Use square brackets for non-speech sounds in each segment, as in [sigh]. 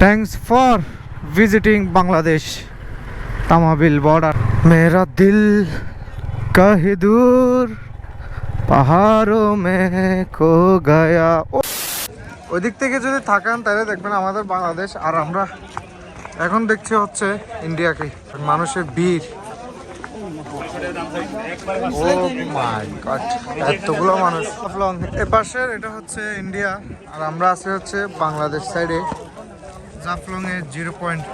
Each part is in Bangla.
Thanks for visiting Bangladesh Tamabil border মেরা দিল কাহি দূর পাহাড়ো মে কো গায়া ওই দিক থেকে যদি থাকান, তাহলে দেখবেন আমাদের বাংলাদেশ আর আমরা এখন দেখছি হচ্ছে ইন্ডিয়াকে মানুষের ভিড়। oh মাই এতগুলো মানুষ। এপাশের, এটা হচ্ছে ইন্ডিয়া আর আমরা আছি হচ্ছে বাংলাদেশ সাইডে জাফলং এর জিরো পয়েন্ট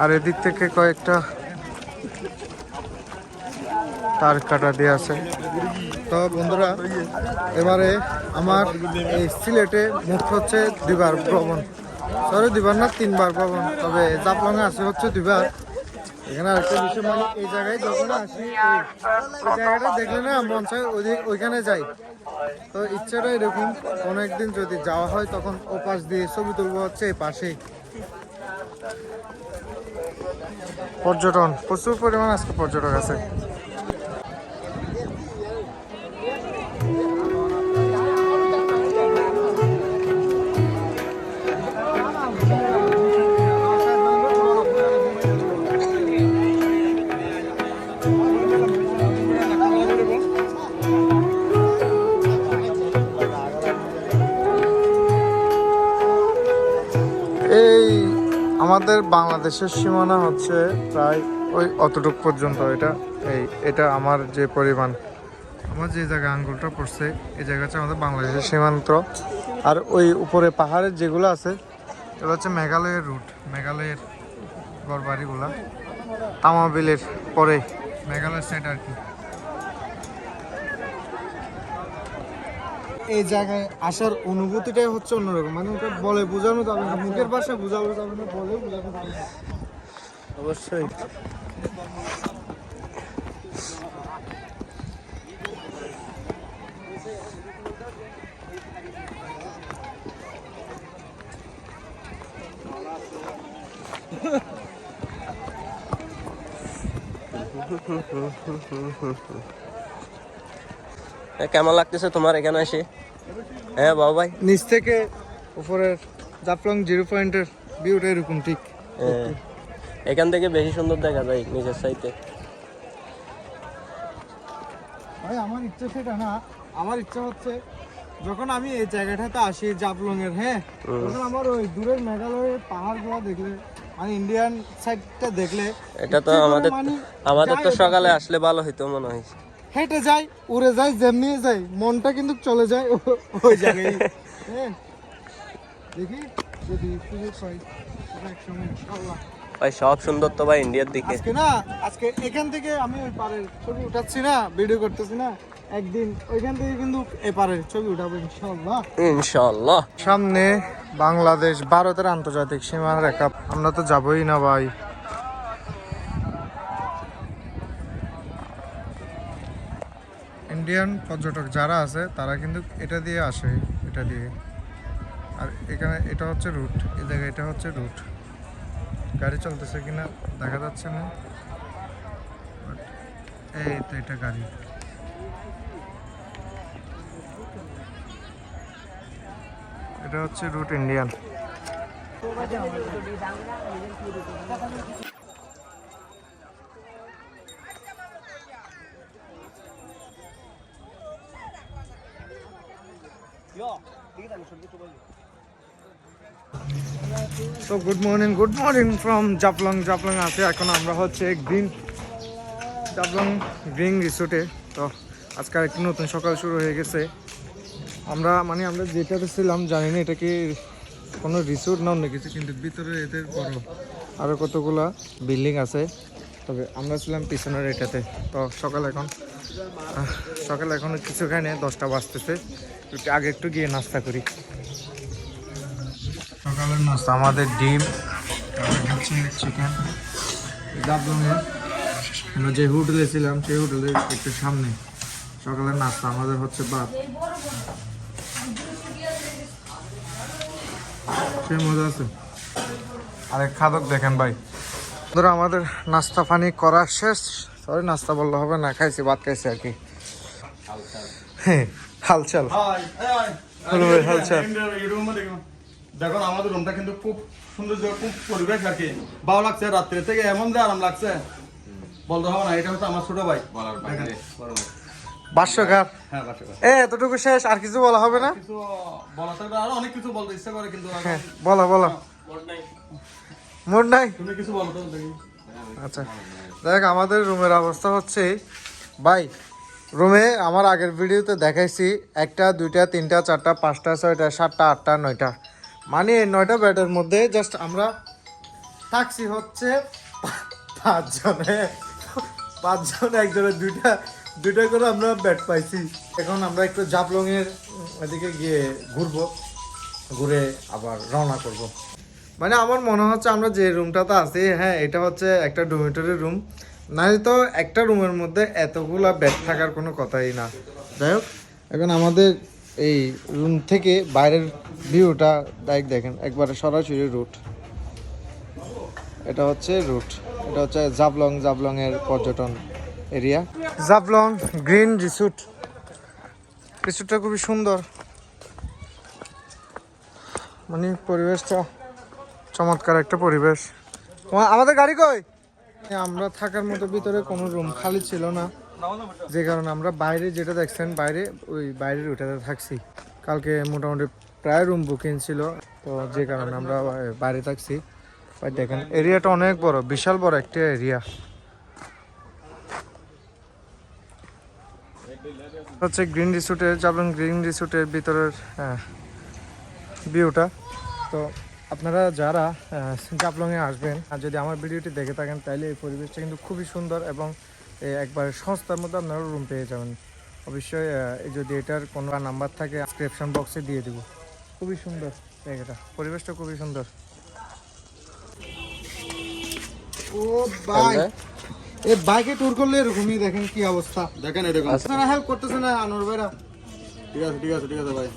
আর এদিক থেকে কয়েকটা তার কাটা দিয়ে আছে। তো বন্ধুরা, এবারে আমার এই সিলেটে মুখ হচ্ছে দুবার ভ্রমণ। সরি দুবার না, তিনবার ভ্রমণ। তবে জাফলংয়ে আসে হচ্ছে দুবার এখানে মানে এই জায়গায় যখন আসি ওই জায়গাটা দেখলে না ওইখানে যাই। তো এরকম যদি যাওয়া হয় তখন দিয়ে ছবি তুলবো হচ্ছে এই পর্যটন, প্রচুর পরিমাণ আজকে পর্যটক আছে। আমাদের বাংলাদেশের সীমানা হচ্ছে প্রায় ওই অতটুক পর্যন্ত। এটা এই, এটা আমার যে পরিমাণ। আমার যে জায়গায় আঙ্গুলটা পড়ছে, এই জায়গা হচ্ছে আমাদের বাংলাদেশের সীমান্ত। আর ওই উপরে পাহাড়ের যেগুলো আছে, এগুলো হচ্ছে মেঘালয়ের রুট মেঘালয়ের গড়বাড়িগুলা। তামাবিলের পরে মেঘালয়ের সাইড আর কি। এই জায়গায় আসার অনুভূতিটাই হচ্ছে অন্যরকম। মানে ওটা বলে বোঝানো যাবে না। মুখের ভাষা বোঝানো যাবে না বলে বোঝানো যাবে অবশ্যই। এ, কেমন লাগতেছে তোমার এখানে এসে? হ্যাঁ বাবু ভাই। নিচ থেকে উপরের জাফলং জিরো পয়েন্টের ভিউটা এরকম ঠিক। এখান থেকে বেশি সুন্দর দেখা যায় নিজের সাইতে ভাই আমার ইচ্ছা সেটা না। আমার ইচ্ছা হচ্ছে যখন আমি এই জায়গাটাতে আসি জাফলং এর হ্যাঁ তখন আমার ওই দূরের মেঘালয়ের পাহাড়গুলো দেখলে মানে ইন্ডিয়ান সাইডটা দেখলে এটা তো আমাদের মানে আমাদের তো সকালে আসলে ভালো হইতো মনে হয়। হেঁটে যাই উড়ে যাই যেমনি যাই মনটা কিন্তু চলে যায় ওই জায়গায়। হ্যাঁ? দেখি যদি সুযোগ পাই একসময় ইনশাআল্লাহ ভাই সব সুন্দর তো ভাই ইন্ডিয়ার দিকে। আজকে না আজকে এখান থেকে আমি ওই পারের ছবি উঠাচ্ছি না ভিডিও করতেছি না একদিন ওইখান থেকে কিন্তু এপারের ছবি উঠাবো ইনশাআল্লাহ ইনশাল্লাহ। সামনে বাংলাদেশ ভারতের আন্তর্জাতিক সীমানা রেখা আমরা তো যাবোই না ভাই। ইন্ডিয়ান পর্যটক যারা আছে, তারা কিন্তু এটা দিয়ে আসে, এটা দিয়ে। আর এখানে এটা হচ্ছে রুট এই জায়গায় এটা হচ্ছে রুট গাড়ি চলতেছে কিনা দেখা যাচ্ছে না। এই তো এটা গাড়ি। এটা হচ্ছে রুট ইন্ডিয়ান তো good morning good morning from Jaflong Jaflong আছে, এখন আমরা হচ্ছে একদিন জাপলং গ্রিন রিসোর্টে তো আজকাল একটু নতুন সকাল শুরু হয়ে গেছে। আমরা মানে আমরা যেটাতে ছিলাম জানি না এটা কি কোনো রিসোর্ট না অন্য কিছু, কিন্তু ভিতরে এদের বড় আরও কতগুলা বিল্ডিং আছে। তবে আমরা ছিলাম পিছনের এটাতে। তো, সকাল এখন সকাল এখন কিছু খাই দশটা বাজতেছে। একটু আগে একটু গিয়ে নাস্তা করি। সকালের নাস্তা। আমাদের ডিম। হচ্ছে চিকেন জাবলংয়ের আমরা যে হোটেলে ছিলাম সেই হোটেলের একটু সামনে সকালের নাস্তা। আমাদের হচ্ছে ভাত। সে মজা আছে। আরে খাদক দেখেন ভাই। ধরো আমাদের নাস্তা পানি করা শেষ। সরি নাস্তা বললে হবে না খাইছি ভাত খাইছি আর কি। হালচাল। হ্যালো ভাই, হালচাল। দেখুন আমাদের রুমটা কিন্তু খুব সুন্দর খুব পরিবেশ আর কি। ভালো লাগছে রাত্রে থেকে এমন যে আরাম লাগছে। বলতে হবে না এটা হচ্ছে আমার ছোট ভাই। হ্যাঁ। এ এতটুকু শেষ আর কিছু বলা হবে না? কিছু বলা থাকলে আরও অনেক কিছু বলতে ইচ্ছা করে কিন্তু হ্যাঁ বলো বলো। মোট নাই? তুমি কিছু বলো তো দেখি। আচ্ছা। দেখ আমাদের রুমের অবস্থা হচ্ছে ভাই রুমে আমার আগের ভিডিওতে দেখাইছি একটা দুইটা তিনটা চারটা পাঁচটা ছয়টা সাতটা আটটা নয়টা। মানে নয়টা বেডের মধ্যে জাস্ট আমরা থাকছি হচ্ছে পাঁচজনে। পাঁচজন একজনের দুইটা দুইটা করে আমরা বেড পাইছি। এখন আমরা একটু জাপলংয়ের এদিকে গিয়ে ঘুরবো, ঘুরে আবার রওনা করব। মানে আমার মনে হচ্ছে আমরা যে রুমটাতে আছি হ্যাঁ এটা হচ্ছে একটা ডোমেটরি রুম। নাহলে তো একটা রুমের মধ্যে এতগুলা বেড থাকার কোনো কথাই না। যাই হোক, এখন আমাদের এই রুম থেকে বাইরের ভিউটা ডাইরেক্ট দেখেন, একবারে সরাসরি রুট এটা হচ্ছে রুট এটা হচ্ছে জাবলং জাবলং এর পর্যটন এরিয়া জাবলং গ্রিন রিসুট রিসুটটা খুবই সুন্দর। মানে পরিবেশটা চমৎকার একটা পরিবেশ। আমাদের গাড়ি কই? আমরা থাকার মতো ভিতরে কোনো রুম খালি ছিল না। যে কারণে আমরা বাইরে যেটা দেখছেন বাইরে ওই বাইরের ওইটাতে থাকছি। কালকে মোটামুটি প্রায় রুম বুকিং ছিল তো যে কারণে আমরা বাইরে থাকছি। দেখেন এরিয়াটা অনেক বড় বিশাল বড় একটা এরিয়া হচ্ছে গ্রিন রিসোর্টের যাবেন গ্রিন রিসোর্টের ভিতরের হ্যাঁ, ভিউটা তো আপনারা যারা জাপলংয়ে আসবেন আর যদি আমার ভিডিওটি দেখে থাকেন তাহলে এই পরিবেশটা কিন্তু খুবই সুন্দর এবং একবার সস্তার মধ্যে আপনারা রুম পেয়ে যাবেন। অবশ্যই যদি এটার কোনো নাম্বার থাকে ডিসক্রিপশন বক্সে দিয়ে দিব। খুবই সুন্দর জায়গাটা। পরিবেশটা খুবই সুন্দর। ও ভাই! এ বাইকে ট্যুর করলে এরকমই দেখেন কি অবস্থা। দেখেন হেল্প করতেছে না ভাইরা? ঠিক আছে ঠিক আছে ঠিক আছে ভাই।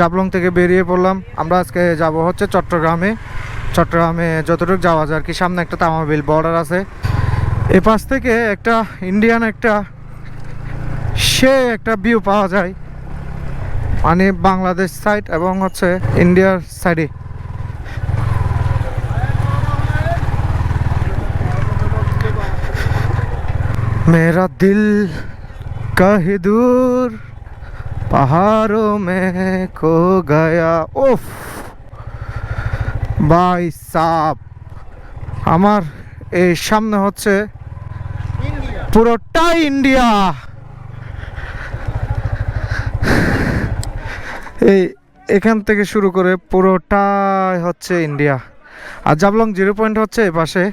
জাবলং থেকে বেরিয়ে পড়লাম। আমরা আজকে যাব হচ্ছে চট্টগ্রামে। চট্টগ্রামে যতটুকু যাওয়া যায় আর কি, সামনে একটা তামাবিল বর্ডার আছে। এ পাশ থেকে একটা ইন্ডিয়ান একটা, সে একটা ভিউ পাওয়া যায়। মানে বাংলাদেশ সাইড এবং হচ্ছে ইন্ডিয়ার সাইডে মেরা দিল কাহে দূর? पहाड़ों में खो गया उफ ভাই সাপ আমার এই সামনে হচ্ছে পুরোটাই ইন্ডিয়া এই এখান থেকে শুরু করে পুরোটাই হচ্ছে ইন্ডিয়া আর জাবলং জিরো পয়েন্ট হচ্ছে এ পাশে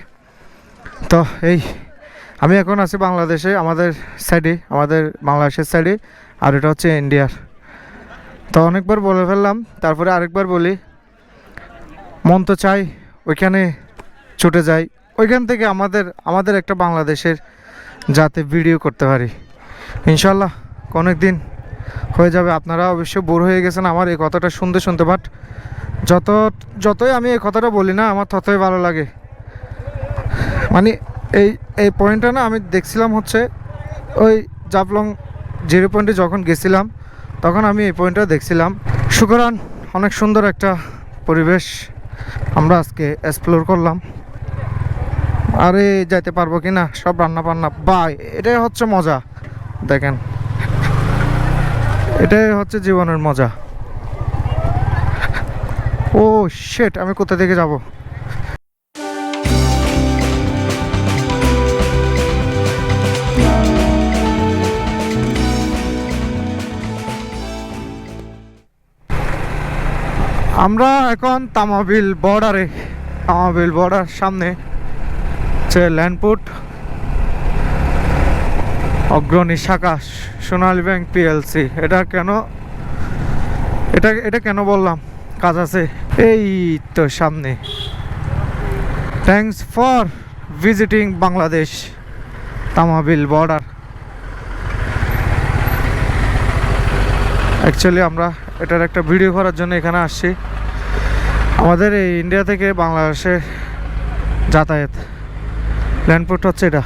তো এই আমি এখন আছি বাংলাদেশে আমাদের সাইডে আমাদের বাংলাদেশের সাইডে আর এটা হচ্ছে ইন্ডিয়ার তো অনেকবার বলে ফেললাম, তারপরে আরেকবার বলি, মন তো চাই ওইখানে ছুটে যাই, ওইখান থেকে আমাদের আমাদের একটা বাংলাদেশের যাতে ভিডিও করতে পারি। ইনশাল্লাহ অনেক দিন হয়ে যাবে, আপনারা অবশ্য বোর হয়ে গেছেন আমার এই কথাটা শুনতে শুনতে বাট যত, যতই আমি এই কথাটা বলি না, আমার ততই ভালো লাগে। মানে এই এই পয়েন্টটা না আমি দেখছিলাম হচ্ছে ওই জাপলং জিরো পয়েন্টে যখন গেছিলাম, তখন আমি এই পয়েন্টটা দেখছিলাম। সুতরাং অনেক সুন্দর একটা পরিবেশ আমরা আজকে এক্সপ্লোর করলাম। আরে, যাইতে পারব কি না? সব রান্না বান্না। বাই, এটাই হচ্ছে মজা। দেখেন, এটাই হচ্ছে জীবনের মজা। ও শেট আমি কোথা থেকে যাব? আমরা এখন তামাবিল বর্ডারে, তামাবিল বর্ডার সামনে হচ্ছে ল্যান্ডপুট অগ্রণী শাখা, সোনালী ব্যাংক পিএলসি এটা কেন, এটা এটা কেন বললাম? কাজ আছে। এই তো সামনে। Thanks for visiting Bangladesh Tamabil border. Actually আমরা এটার একটা ভিডিও করার জন্য এখানে আসছি। আমাদের এই ইন্ডিয়া থেকে বাংলাদেশে যাতায়াত। ল্যান্ডপোর্ট হচ্ছে এটা।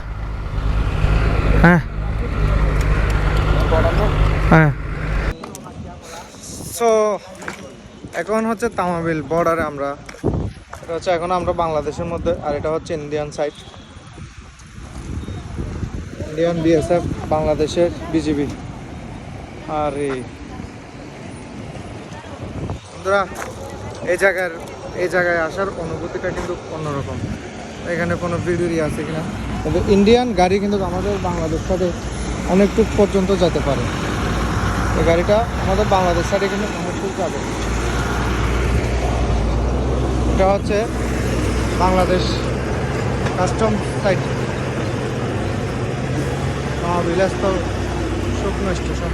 হ্যাঁ। হ্যাঁ। সো এখন হচ্ছে তামাবিল বর্ডারে আমরা। এটা হচ্ছে এখন আমরা বাংলাদেশের মধ্যে, আর এটা হচ্ছে ইন্ডিয়ান সাইড ইন্ডিয়ান বিএসএফ বাংলাদেশের বিজিবি আর এই জায়গার এই জায়গায় আসার অনুভূতিটা কিন্তু অন্যরকম। এখানে কোনো ভিডিওই আছে কিনা? তবে ইন্ডিয়ান গাড়ি কিন্তু আমাদের বাংলাদেশ সাথে অনেকটুক পর্যন্ত যেতে পারে। এই গাড়িটা আমাদের বাংলাদেশ সাইডে কিন্তু অনেকটুক যাবে। এটা হচ্ছে বাংলাদেশ কাস্টম সাইট। বিলাসতল শুকনো স্টেশন।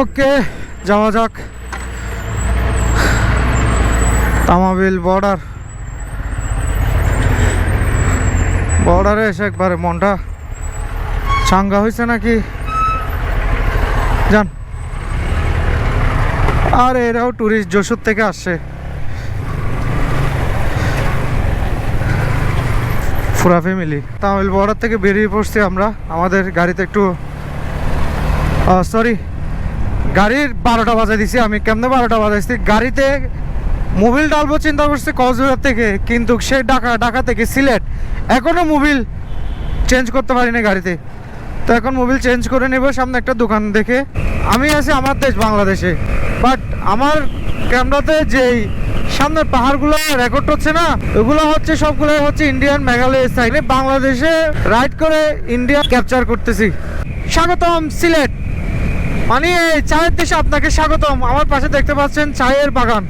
ওকে যাওয়া যাক। তামাবিল বর্ডার বর্ডারে এসে একবারে মনটা চাঙ্গা হয়েছে নাকি? যান। আর এরাও ট্যুরিস্ট যশোর থেকে আসছে। পুরা ফ্যামিলি তামিল বর্ডার থেকে বেরিয়ে পড়ছি আমরা। আমাদের গাড়িতে একটু সরি গাড়ির বারোটা বাজে দিছি, আমি কেমনে বারোটা বাজাইছি? গাড়িতে মোবিল ডালবো চিন্তা করছি কক্সবাজার থেকে, কিন্তু সে ঢাকা ঢাকা থেকে সিলেট। এখনও মোবিল চেঞ্জ করতে পারিনি গাড়িতে। তো এখন মোবিল চেঞ্জ করে নেব, সামনে একটা দোকান দেখে। আমি আছি আমার দেশ বাংলাদেশে বাট আমার ক্যামেরাতে যেই সামনের পাহাড়গুলো রেকর্ড হচ্ছে না, ওগুলো হচ্ছে সবগুলো হচ্ছে ইন্ডিয়ান মেঘালয় সাইডে বাংলাদেশে রাইড করে ইন্ডিয়া ক্যাপচার করতেছি। স্বাগতম, সিলেট। মানে চায়ের দেশে আপনাকে স্বাগতম। আমার পাশে দেখতে পাচ্ছেন চায়ের বাগান।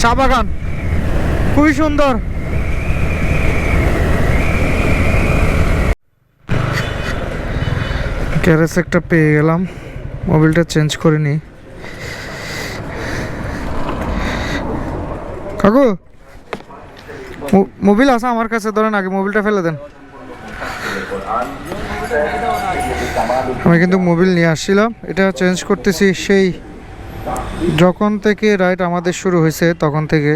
চা বাগান। খুবই সুন্দর। গ্যারেজ একটা পেয়ে গেলাম। মোবিলটা চেঞ্জ করে নিই। কাকু মোবিল আছে আমার কাছে, ধরেন আগে মোবিলটা ফেলে দেন। আমি কিন্তু মোবিল নিয়ে আসছিলাম। এটা চেঞ্জ করতেছি সেই যখন থেকে রাইড আমাদের শুরু হয়েছে তখন থেকে।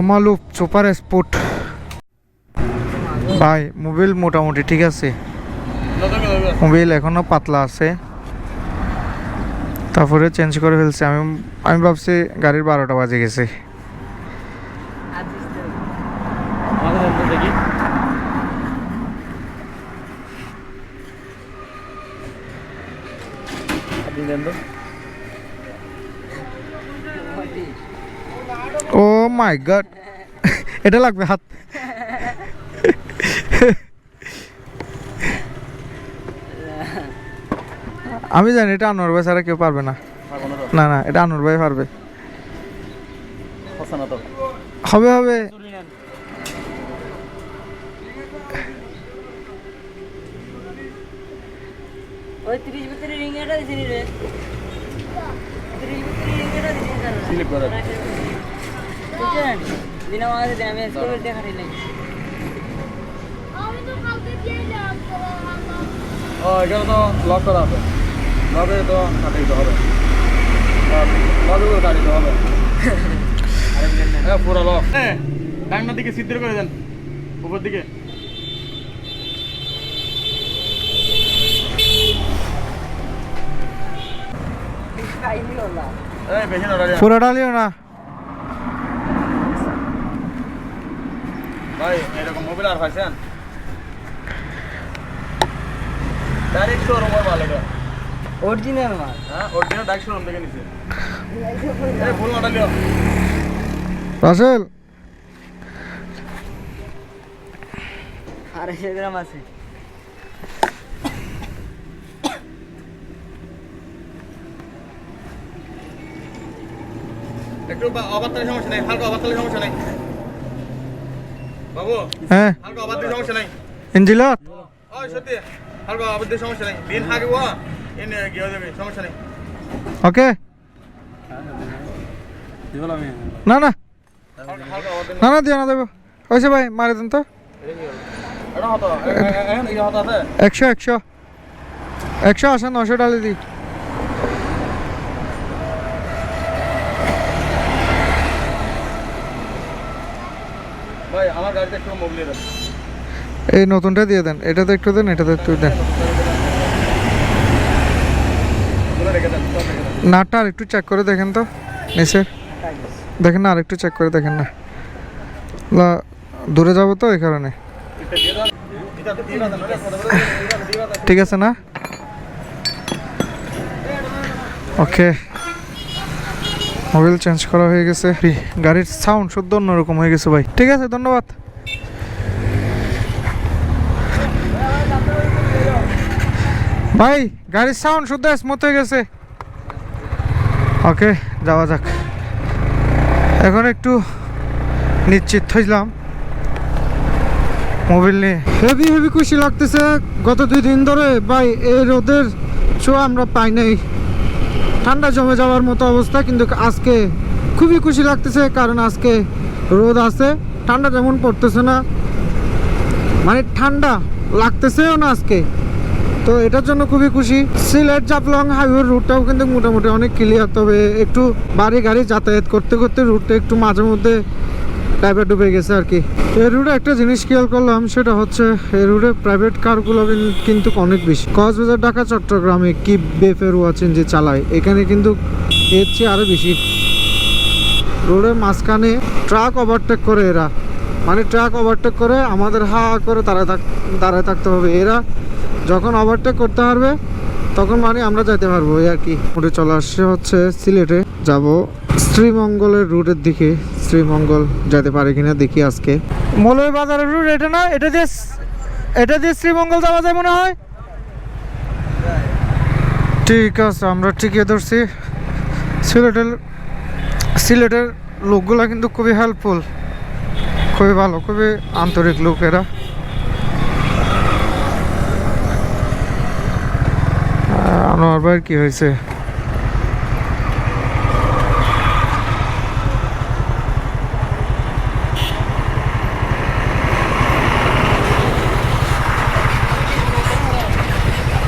আমালুপ সুপার স্পোর্ট ভাই, মোবিল মোটামুটি ঠিক আছে। মোবিল এখনও পাতলা আছে। তারপরে চেঞ্জ করে ফেলছে। আমি আমি ভাবছি গাড়ির বারোটা বাজে গেছে। ও মাই গড এটা লাগবে হাত। আমি জানি এটা আনোয়ার ভাই ছাড়া কেউ পারবে না। না না এটা আনোয়ার ভাই পারবে। হবে হবে। ও এখানে তো লক করা আছে। লকে তো দিতে হবে। লকে করে দিতে হবে। হ্যাঁ পুরো লক হ্যাঁ ডাঙ্গার দিকে সিদ্ধ করে দেন উপর দিকে। পুরো ডালিও না? ভাই এরকম মোবিল আর পাইছেন ডাইরেক্ট শোরুমের মাল এটা অরিজিনাল মাল। হ্যাঁ অরিজিনাল ডাক শোনাম দেখে রাসেল। সমস্যা নাই হালকা অবাত্তালে সমস্যা নাই। বাবু হ্যাঁ। হালকা অবাত্তালে সমস্যা নাই। ইঞ্জিলাত। ওই সত্যি হালকা অবাত্তালে নাই। সমস্যা নাই। ওকে? না না। না না দিয়ে না দেবো। হয়েছে ভাই মারে দেন তো। একশো একশো। একশো আসেন নশো ডালে দিই। এই নতুনটা দিয়ে দেন। এটাতে একটু দেন এটাতে একটু দেন ওগুলো রেখে দেন সব রেখে দেন নাটটা আর একটু চেক করে দেখেন তো, নিচে। দেখেন না আর একটু চেক করে দেখেন না। দূরে যাব তো এই কারণে। ঠিক আছে না? ওকে। মোবাইল চেঞ্জ করা হয়ে গেছে। গাড়ির সাউন্ড শুদ্ধ অন্যরকম হয়ে গেছে ভাই। ঠিক আছে, ধন্যবাদ। ভাই, গাড়ির সাউন্ড শুদ্ধ স্মুথ হয়ে গেছে। ওকে, যাওয়া যাক। এখন একটু নিশ্চিত হইলাম। মোবাইল নিয়ে। হেভি হেভি খুশি লাগতেছে। গত দুই দিন ধরে ভাই, এই রোদের ছোঁয়া আমরা পাই নাই। ঠান্ডা জমে যাওয়ার মতো অবস্থা, কিন্তু আজকে খুবই খুশি লাগতেছে, কারণ আজকে রোদ আছে। ঠান্ডা যেমন পড়তেছে না। মানে ঠান্ডা লাগতেছেও না আজকে। তো এটার জন্য খুবই খুশি। সিলেট জাপলং হাইওয়ে রুটটাও কিন্তু মোটামুটি অনেক ক্লিয়ার তবে একটু বাড়ি গাড়ি যাতায়াত করতে করতে রুটটা একটু মাঝে মধ্যে ড্রাইভার ডুবে গেছে আর কি। এই রুটে একটা জিনিস খেয়াল করলাম, সেটা হচ্ছে এই রুটে প্রাইভেট কারগুলো কিন্তু অনেক বেশি। কক্সবাজার, ঢাকা, চট্টগ্রামে কি বেফেরুয়া যে চালায়, এখানে কিন্তু এর চেয়ে আরও বেশি। রোডের মাঝখানে ট্রাক ওভারটেক করে এরা। মানে ট্রাক ওভারটেক করে আমাদের হা করে দাঁড়ায় থাক, দাঁড়ায় থাকতে হবে। এরা যখন ওভারটেক করতে পারবে তখন মানে আমরা যেতে পারব। এই আর কি মোটে চলে আসছে হচ্ছে সিলেটে। যাব শ্রীমঙ্গলের রুটের দিকে। শ্রীমঙ্গল যেতে পারে কিনা দেখি আজকে। মলয় বাজারের রুট এটা না এটা দিয়ে এটা দিয়ে শ্রীমঙ্গল যাওয়া যায় মনে হয়? ঠিক আছে আমরা ঠিকই ধরছি। সিলেটের সিলেটের লোকগুলো কিন্তু খুবই হেল্পফুল খুবই ভালো খুবই আন্তরিক লোক এরা। ভাইয়ের কি হয়েছে?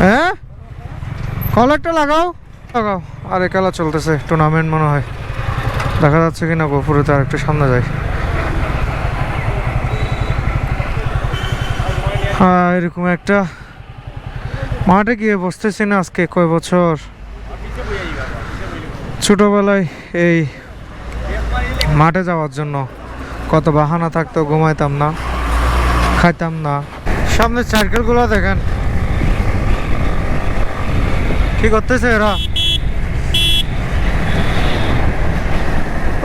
হ্যাঁ? কল একটা লাগাও। লাগাও। আর খেলা চলতেছে টুর্নামেন্ট মনে হয়। দেখা যাচ্ছে কিনা গোপুরেতে আর একটু সামনে যায় এরকম একটা মাঠে গিয়ে বসতেছি না আজকে, কয় বছর? ছোটবেলায় এই মাঠে যাওয়ার জন্য কত বাহানা থাকতো, ঘুমাইতাম না, খাইতাম না। সামনে সাইকেলগুলো দেখেন। কি করতেছে এরা?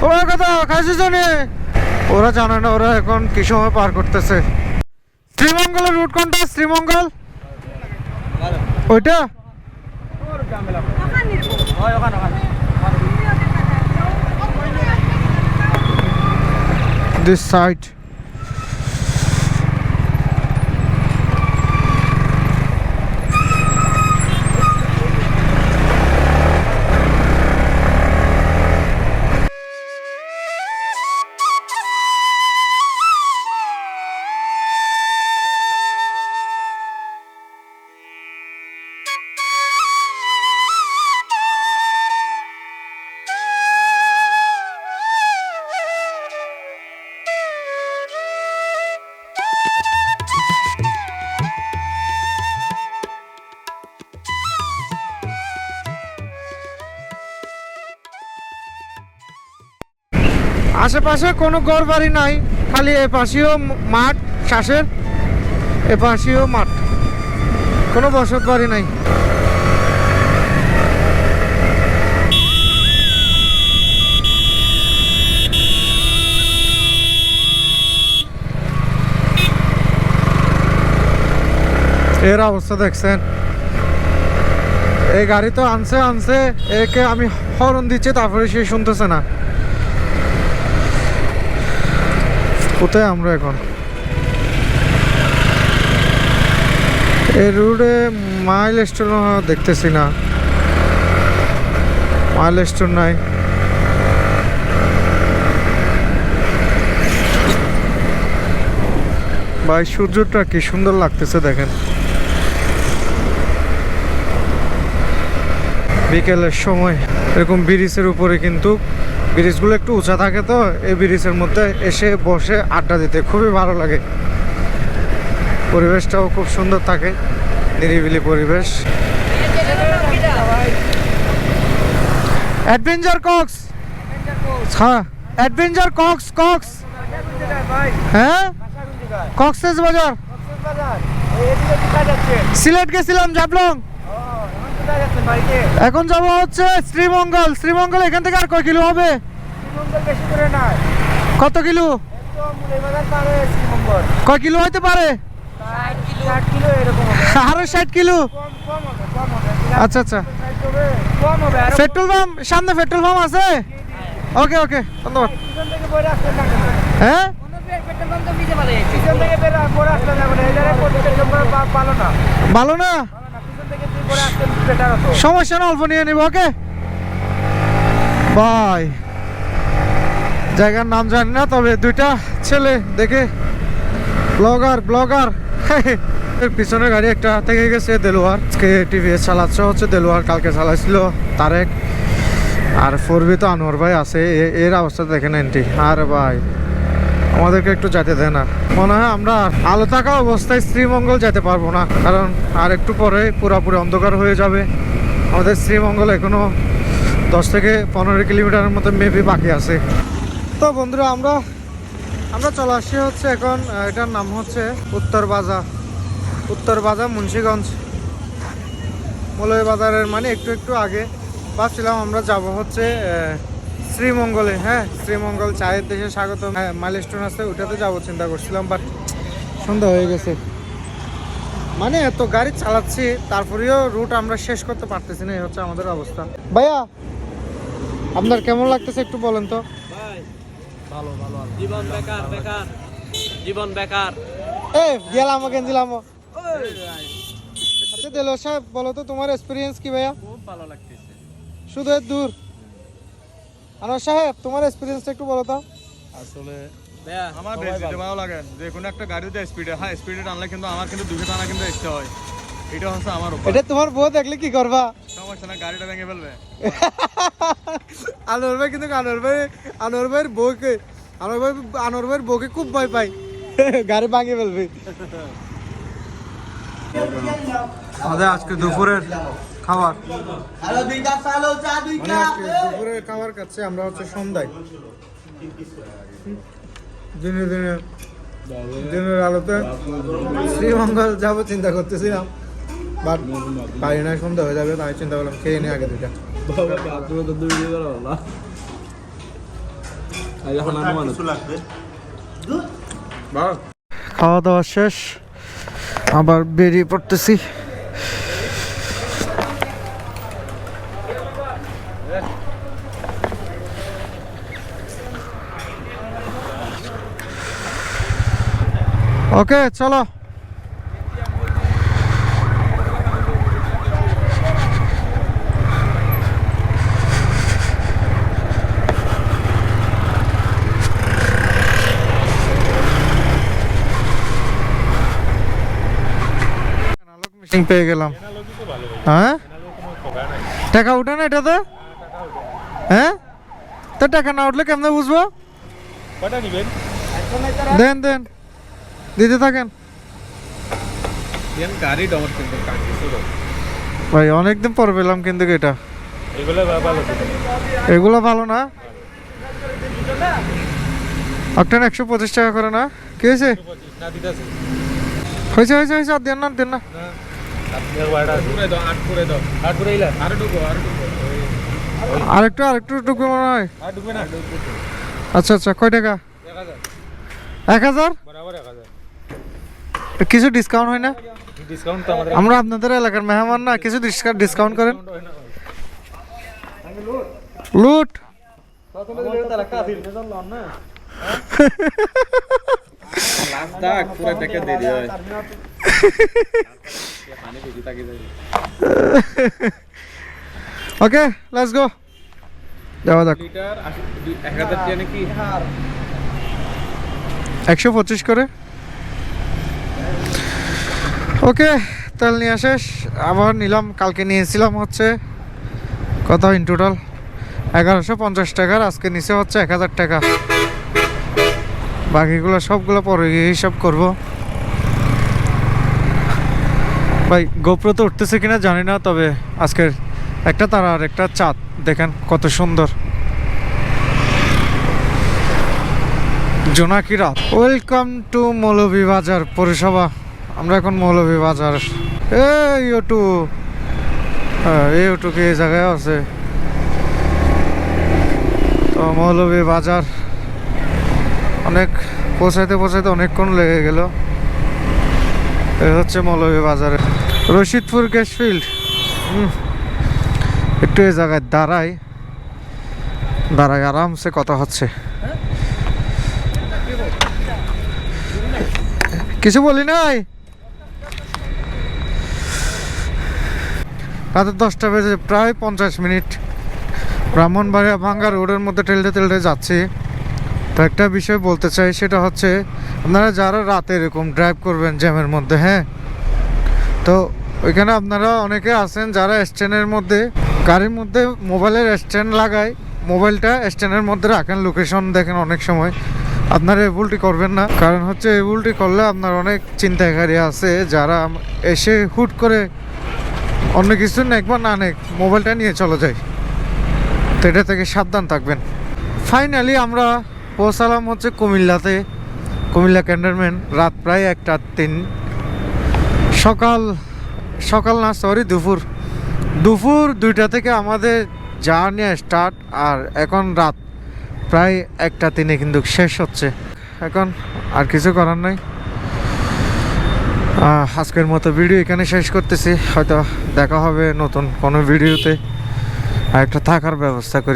ওরা কথা খাইছে জানে। ওরা জানে না, ওরা এখন কি সময় পার করতেছে। শ্রীমঙ্গলের রুট কোনটা? শ্রীমঙ্গল? ওইটা দিস সাইড আশেপাশে কোনো ঘর বাড়ি নাই, খালি এ পাশেও ম- মাঠ, শ্বাসের এ পাশেও মাঠ। কোনো বসত বাড়ি নাই। এর অবস্থা দেখছেন? এই গাড়ি তো আনছে আনছে, একে আমি হরন দিচ্ছি, তারপরে সে শুনতেছে না। কোথায় আমরা এখন? এই রোডে মাইল স্টোন দেখতেছি না। মাইল স্টোন নাই। ভাই, সূর্যটা কি সুন্দর লাগতেছে দেখেন। বিকেলের সময় এরকম ব্রিজের উপরে কিন্তু ব্রিজগুলো একটু উঁচা থাকে তো এই ব্রিজের মধ্যে এসে বসে আড্ডা দিতে খুবই ভালো লাগে। পরিবেশটাও খুব সুন্দর থাকে নিরিবিলি পরিবেশ। অ্যাডভেঞ্চার কক্স হ্যাঁ অ্যাডভেঞ্চার কক্স কক্স হ্যাঁ? কক্সেস বাজার সিলেট গেছিলাম জাবলং এখন যাব হচ্ছে শ্রীমঙ্গল। শ্রীমঙ্গল এখান থেকে আর কয় কিলো হবে? কত কিলো? কয় কিলো হইতে পারে? আরও ষাট কিলো আচ্ছা আচ্ছা। পেট্রোল পাম্প সামনে পেট্রোল পাম্প আছে? ওকে ওকে ধন্যবাদ। হ্যাঁ? ভালো না সমস্যা না, অল্প নিয়ে নিব, ওকে? বাই। জায়গার নাম জানি না, তবে দুইটা ছেলে দেখে ব্লগার ব্লগার। [laughs] পিছনে গাড়ি একটা থেকে গেছে, দেলোয়ার। আজকে টিভিএস চালাচ্ছে, হচ্ছে দেলোয়ার, কালকে চালাইছিল তারেক। আর ফোরবি তো আনোয়ার ভাই আছে এর অবস্থা দেখেন এনটি আর ভাই। আমাদেরকে একটু যেতে দেয় না। মনে হয় আমরা আলো থাকা অবস্থায় শ্রীমঙ্গল যেতে পারব না, কারণ আর একটু পরে পুরোপুরি অন্ধকার হয়ে যাবে। আমাদের শ্রীমঙ্গল এখনও দশ থেকে পনেরো কিলোমিটারের মতো মেবি বাকি আছে। তো বন্ধুরা, আমরা আমরা চলে আসছি হচ্ছে এখন এটার নাম হচ্ছে উত্তর বাজার। উত্তর বাজার মুন্সীগঞ্জ। মলয় বাজারের মানে একটু একটু আগে ভাবছিলাম আমরা যাব হচ্ছে শ্রীমঙ্গলে হ্যাঁ শ্রীমঙ্গল চায়ের দেশে স্বাগত হ্যাঁ মাইলস্টোন আছে ওটাতে যাব চিন্তা করছিলাম বাট সন্ধ্যা হয়ে গেছে। মানে এত গাড়ি চালাচ্ছি তারপরেও রুট আমরা শেষ করতে পারতেছি না এই হচ্ছে আমাদের অবস্থা। ভাইয়া আপনার কেমন লাগতেছে একটু বলেন তো? জীবন বেকার বেকার। জীবন বেকার। এ গেলাম আচ্ছা দেলো সাহেব বলো তো তোমার এক্সপিরিয়েন্স কি ভাইয়া? খুব ভালো লাগতেছে। শুধু দূর। আনোয়ার সাহেব তোমার এক্সপিরিয়েন্সটা একটু বলো তো। আসলে আমার বেশ যেতে ভালো লাগে। যে কোনো একটা গাড়িতে স্পিডে হ্যাঁ স্পিডে টানলে কিন্তু আমার কিন্তু দুশো টানা কিন্তু ইচ্ছা হয়। এটা হচ্ছে আমার এটা তোমার বউ দেখলে কি করবা? সমস্যা না গাড়িটা ভেঙে ফেলবে। আনোয়ার ভাই কিন্তু আনোয়ার ভাই আনোয়ার ভাইয়ের বউকে আনোয়ার ভাই আনোয়ার ভাইয়ের বউকে খুব ভয় পাই গাড়ি ভাঙে ফেলবে। আমাদের আজকে দুপুরের খাবার। মানে দুপুরের খাবার খাচ্ছি আমরা হচ্ছে সন্ধ্যায়। দিনে দিনে দিনের আলোতে শ্রীমঙ্গল যাব চিন্তা করতেছিলাম বাট পারি না সন্ধ্যা হয়ে যাবে তাই চিন্তা করলাম খেয়ে নি আগে দুটা খাওয়া দাওয়া শেষ। আবার বেরিয়ে পড়তেছি। ওকে চলো। পেয়ে গেলাম। হ্যাঁ? টাকা উঠে না এটাতে? হ্যাঁ? তো টাকা না উঠলে কেমনে বুঝব? দেন দেন। দিতে থাকেন। ভাই, অনেকদিন পর পেলাম কিন্তু এটা। এগুলো ভালো না? একটা একশো পঁচিশ টাকা করে না? কি হয়েছে? হয়েছে হয়েছে হয়েছে। আর দেন না দেন না। আরেকটু আরেকটু আচ্ছা আচ্ছা কয় টাকা? এক হাজার? কিছু ডিসকাউন্ট হয় না? আমরা আপনাদের এলাকার মেহমান না, কিছু ডিসকাউন্ট করেন। লুট! ওকে লেটস গো যাওয়া যাক। একশো পঁচিশ করে। ওকে তাহলে নিয়ে শেষ আবার নিলাম কালকে নিয়েছিলাম হচ্ছে কত ইন টোটাল এগারোশো পঞ্চাশ টাকার আজকে নিচে হচ্ছে এক হাজার টাকা। বাকিগুলো সবগুলো পরে হিসাব করব। ভাই গোপ্রো তো উঠতেছে কিনা জানি না, তবে আজকের একটা তারা আর একটা চাঁদ। দেখেন কত সুন্দর। জোনাকি রাত। ওয়েলকাম টু মৌলভী বাজার পৌরসভা। আমরা এখন মৌলভীবাজার এই অটু হ্যাঁ এই অটু কি এই জায়গায় আছে? তো মৌলভী বাজার অনেক পৌঁছাইতে পৌঁছাইতে অনেকক্ষণ লেগে গেল। এই হচ্ছে মৌলভীবাজারে রশিদপুর গ্যাস ফিল্ড। একটু এই জায়গায় দাঁড়াই। দাঁড়াই, আরামসে কথা হচ্ছে। কিছু বলি নাই? রাতে দশটা বেজে প্রায় পঞ্চাশ মিনিট। ব্রাহ্মণবাড়িয়া ভাঙ্গা রোডের মধ্যে টেলতে টেলতে যাচ্ছি। তো একটা বিষয় বলতে চাই, সেটা হচ্ছে আপনারা যারা রাতে এরকম ড্রাইভ করবেন জ্যামের মধ্যে হ্যাঁ? তো ওইখানে আপনারা অনেকে আছেন যারা স্ট্যান্ডের মধ্যে, গাড়ির মধ্যে মোবাইলের স্ট্যান্ড লাগায়, মোবাইলটা স্ট্যান্ডের মধ্যে রাখেন লোকেশন দেখেন অনেক সময়। আপনারা এই ভুলটি করবেন না। কারণ হচ্ছে এই ভুলটি করলে আপনার অনেক চিন্তাকারী আছে, যারা এসে হুট করে অন্য কিছু নেক বা না নেক মোবাইলটা নিয়ে চলে যায়। তো এটা থেকে সাবধান থাকবেন। ফাইনালি আমরা পৌঁছালাম হচ্ছে কুমিল্লাতে। কুমিল্লা ক্যান্টনমেন্ট, রাত প্রায় একটা তিন। সকাল সকাল না সরি দুপুর। দুপুর দুইটা থেকে আমাদের জার্নি স্টার্ট আর এখন রাত প্রায় একটা তিনে কিন্তু শেষ হচ্ছে। এখন আর কিছু করার নাই। আজকের মতো ভিডিও এখানে শেষ করতেছি। হয়তো দেখা হবে নতুন কোনো ভিডিওতে একটা থাকার ব্যবস্থা করি।